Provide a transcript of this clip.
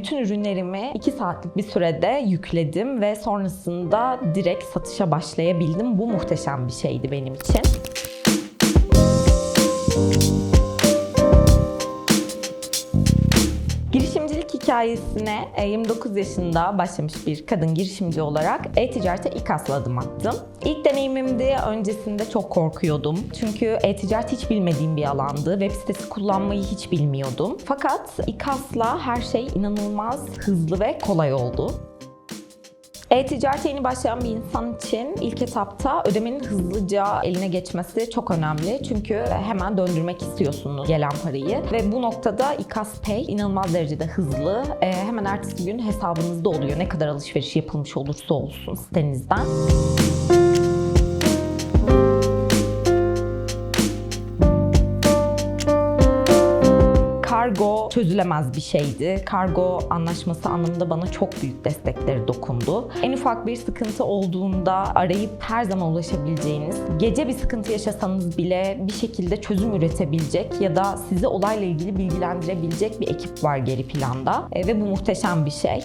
bütün ürünlerimi 2 saatlik bir sürede yükledim ve sonrasında direkt satışa başlayabildim. Bu muhteşem bir şeydi benim için. Hikayesine e, 29 yaşında başlamış bir kadın girişimci olarak e-ticarete ilk asla adım attım. İlk deneyimimdi. Öncesinde çok korkuyordum. Çünkü e-ticaret hiç bilmediğim bir alandı. Web sitesi kullanmayı hiç bilmiyordum. Fakat İKAS'la her şey inanılmaz hızlı ve kolay oldu. E-ticarete yeni başlayan bir insan için ilk etapta ödemenin hızlıca eline geçmesi çok önemli. Çünkü hemen döndürmek istiyorsunuz gelen parayı. Ve bu noktada İKAS Pay inanılmaz derecede hızlı. Ee, hemen ertesi gün hesabınızda oluyor. Ne kadar alışveriş yapılmış olursa olsun sitenizden. Kargo çözülemez bir şeydi. Kargo anlaşması anlamında bana çok büyük destekleri dokundu. En ufak bir sıkıntı olduğunda arayıp her zaman ulaşabileceğiniz, gece bir sıkıntı yaşasanız bile bir şekilde çözüm üretebilecek ya da sizi olayla ilgili bilgilendirebilecek bir ekip var geri planda E, ve bu muhteşem bir şey.